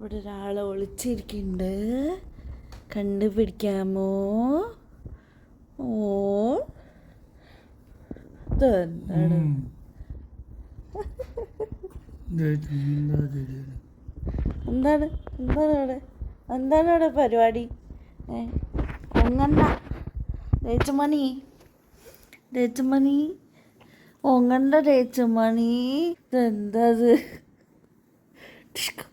ഇവിടെ ഒരാൾ ഒളിച്ചിരിക്കുന്നുണ്ട്. കണ്ടുപിടിക്കാമോ? ഓ ഇതെന്താണ് എന്താണ്? എന്താണ് അവിടെ? എന്താണ് അവിടെ പരിപാടി? ഒങ്ങണ്ട രേച്ചുമണി രേച്ചുമണി ഒങ്ങണ്ട രേച്ചുമണി ഇതെന്താ ഇത് ടിഷ്ക്, ടിഷ്ക്.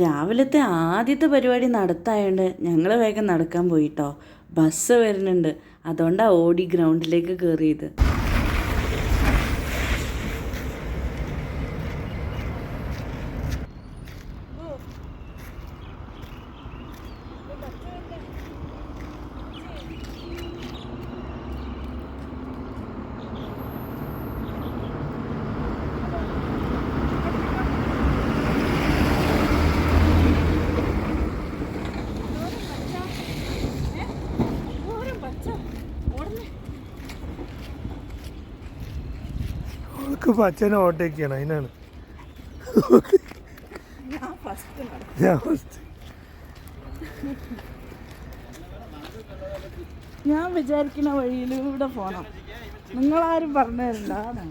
രാവിലത്തെ ആദ്യത്തെ പരിപാടി നടത്തായോണ്ട് ഞങ്ങൾ വേഗം നടക്കാൻ പോയിട്ടോ. ബസ് വരുന്നുണ്ട്. അതുകൊണ്ടാണ് ഓടി ഗ്രൗണ്ടിലേക്ക് കയറിയത് അവൾക്ക് പച്ചനെ ഓട്ടേക്കാണ് അതിനാണ്. ഞാൻ ഫസ്റ്റ് ഞാൻ വിചാരിക്കുന്ന വഴിയിലൂടെ പോണം. നിങ്ങളാരും പറഞ്ഞു തരണ്ടാണ്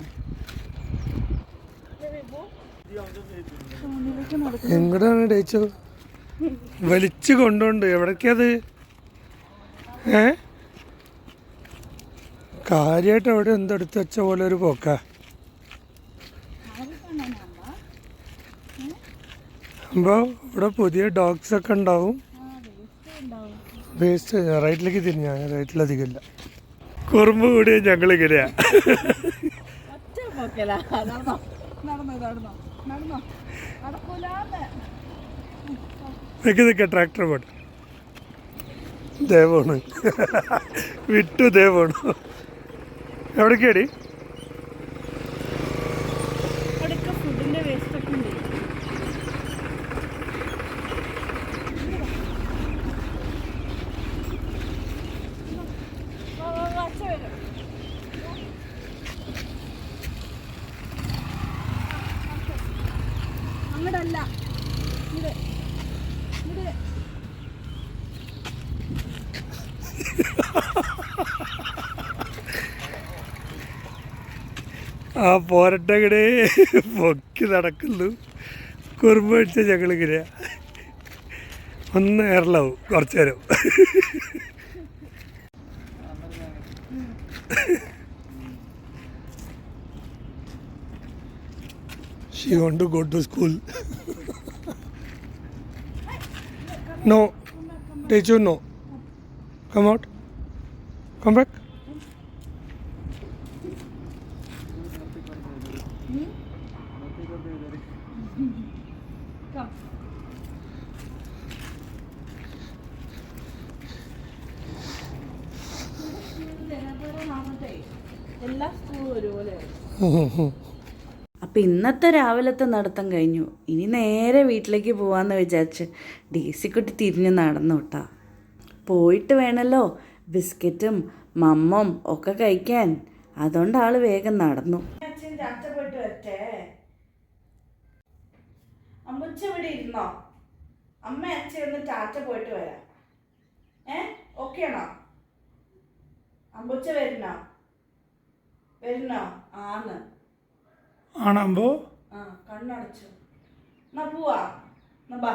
എങ്ങോട്ടാണ് ഡേച്ചോ വലിച്ചു കൊണ്ടുണ്ട് എവിടേക്കത്? ഏ? കാര്യമായിട്ട് അവിടെ എന്തെടുത്ത് വെച്ച പോലെ ഒരു പോക്ക. അപ്പോൾ ഇവിടെ പുതിയ ഡോഗ്സ് ഒക്കെ ഉണ്ടാവും. വേസ്റ്റ് റൈറ്റിലേക്ക് തിരിഞ്ഞാ. റൈറ്റിലധികമില്ല കുറുമ്പ് കൂടിയ നിൽക്ക് നിൽക്ക ട്രാക്ടർ പോട്ടെ. ദേവാണ്. വിട്ടു ദേവാണ്. എവിടേക്കാടി അവിടെയൊക്കെ ഫുഡിന്റെ വേസ്റ്റ് ഒക്കെ ഉണ്ട് വാ, വാ, വാ, അച്ഛ വരും. അങ്ങടല്ല ഇത് ഇത് ആ പോരട്ടങ്ങടെ പൊക്കി നടക്കുന്നു. കുറുമ്പ് വെച്ച ഞങ്ങളിങ്ങനെ. ഒന്ന് ഏറലാവും കുറച്ചു നേരം. She want to go to school no Teacher, no come out. Come back. അപ്പം ഇന്നത്തെ രാവിലത്തെ നടത്തം കഴിഞ്ഞു. ഇനി നേരെ വീട്ടിലേക്ക് പോവാന്ന് വിചാരിച്ച് ഡേസിക്കുട്ടി തിരിഞ്ഞ് നടന്നു കേട്ടാ പോയിട്ട് വേണല്ലോ ബിസ്ക്കറ്റും മമ്മും ഒക്കെ കഴിക്കാൻ. അതുകൊണ്ട് ആൾ വേഗം നടന്നു. അമ്മ അച്ഛൻ ഒന്ന് പോയിട്ട് വരാം. ഏ? ഓക്കെ ആണോ അമ്പുച്ച വരുന്നോ? വരുന്നോ? ആന്ന്. ആണാകുമ്പോൾ ആ കണ്ണടച്ചു. എന്നാ പോവാ. എന്നാ ബാ.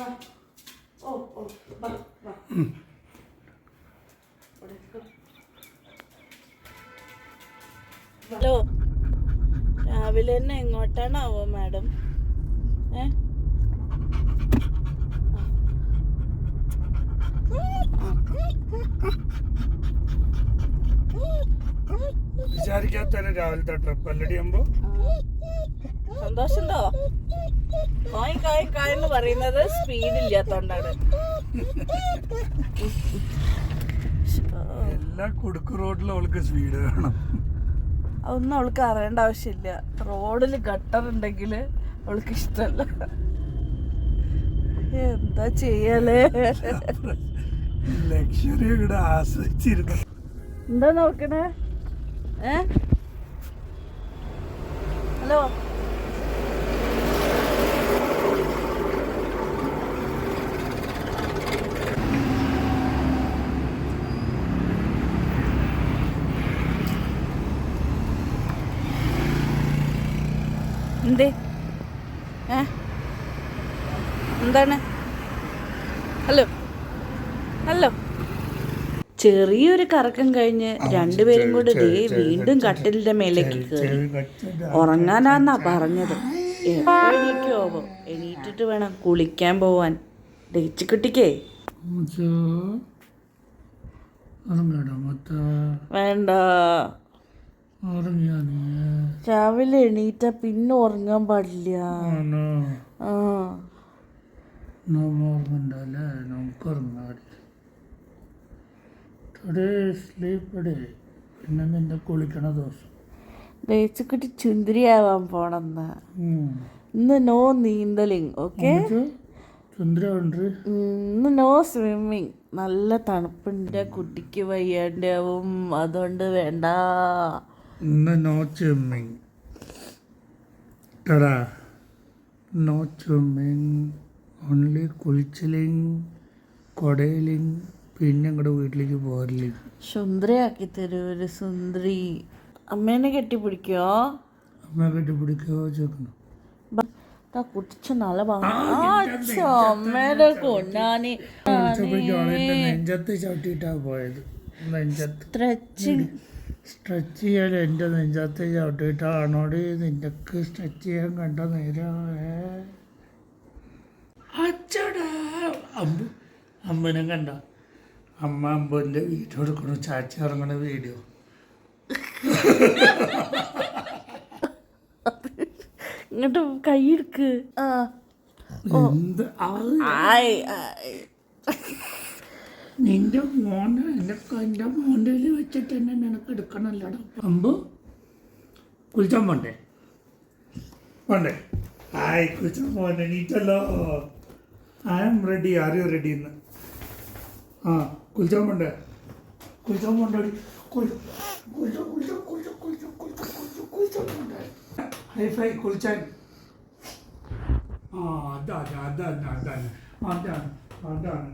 വാ. ഓ ഓ ബാ ഹലോ. രാവിലെ തന്നെ എങ്ങോട്ടാണാവോ മാഡം? ഏ? വിചാരിക്കാത്ത രാവിലത്തെ ട്രിപ്പ് അല്ലടി അമ്പോ. സന്തോഷണ്ടോ? കോയ് കോയ് കോയ് എന്ന് പറയുന്നത് സ്പീഡ് ഇല്ലാത്തോണ്ടാണ്. എല്ലാ കുടുക്ക് റോഡിലും അവൾക്ക് സ്പീഡ് വേണം. അതൊന്നും അവൾക്ക് അറിയേണ്ട ആവശ്യമില്ല. റോഡിൽ ഗട്ടർ ഉണ്ടെങ്കിൽ അവൾക്ക് ഇഷ്ടമല്ല. എന്താ ചെയ്യലേ? എന്താ നോക്കണേ? ഏ? ഹലോ? എന്തേ? ഏ? എന്താണ്? ഹലോ? ഹലോ. ചെറിയൊരു കറക്കം കഴിഞ്ഞ് രണ്ടുപേരും കൂടെ ദേ വീണ്ടും കട്ടിലിന്റെ മേലേക്ക് കയറി ഉറങ്ങാനാന്നാ പറഞ്ഞത്. എപ്പോഴേക്കോവോ എണീറ്റിട്ട് വേണം കുളിക്കാൻ പോവാൻ. ഡേച്ചിക്കുട്ടിക്കേ വേണ്ട. രാവിലെ എണീറ്റ പിന്നെ ഉറങ്ങാൻ പാടില്ല. ആ. നമുക്ക് ഉറങ്ങാടി പിന്നെ നിന്നെ കുളിക്കണ ദിവസം. ഡേച്ചിക്കുട്ടി ചുന്തിരിയാവാൻ പോണെന്ന്. ഇന്ന് നോ നീന്തലിങ് ഓക്കെ ഇന്ന് നോ സ്വിമ്മിങ് നല്ല തണുപ്പുണ്ട് കുട്ടിക്ക് വയ്യാണ്ടാവും അതുകൊണ്ട് വേണ്ട. ഇന്ന് നോ സ്വിമ്മിങ് ടടാ നോ സ്വിമ്മിങ് ഓൺലി കുളിച്ചിലിങ് കൊടയിലിങ് പിന്നെ വീട്ടിലേക്ക് പോകാറില്ലേ? സുന്ദരിയാക്കി തരൂ ഒരു സുന്ദരി. അമ്മേനെ കെട്ടിപ്പിടിക്കോ? അമ്മ കെട്ടിപ്പിടിക്കോ ചോദിക്കണം കുട്ടിച്ച നല്ല നെഞ്ചത്ത് ചവിട്ടിയിട്ടാ പോയത്. നെഞ്ചത്ത്. സ്ട്രെച്ചിങ്. സ്ട്രെച്ച് ചെയ്യാൻ എന്റെ നെഞ്ചത്ത് ചവിട്ടിയിട്ടാണോടി നിനക്ക് സ്ട്രെച്ച് ചെയ്യാൻ കണ്ട നേരം. അച്ചടാ. അമ്പ് അമ്പനെ കണ്ട? അമ്മ അമ്പന്റെ വീഡിയോ എടുക്കണു ചാച്ചി ഇറങ്ങണ വീഡിയോ. ഇങ്ങോട്ട് കൈയെടുക്ക് ആ. എന്ത് ആയ് ആയ്. നിന്റെ മോന്റെ എന്റെ എന്റെ മോന്റെ വെച്ചിട്ട് തന്നെ നിനക്ക് എടുക്കണല്ലടാ. അമ്പു കുളിച്ചാൻ പോണ്ടേ? പോണ്ടേ? ഹായ് കുളിച്ചാൻ പോണ്ടേ നീറ്റല്ലോ I am ready. Are you ready എന്ന് ആ കുൽച്ചാൻ പോണ്ടേ കുൽച്ചാൻ പോണ്ടേ ഹൈഫൈ കുൽച്ചാൻ ആ അതാണ് അതാണ് അതാണ്. അതാണ് അതാണ്.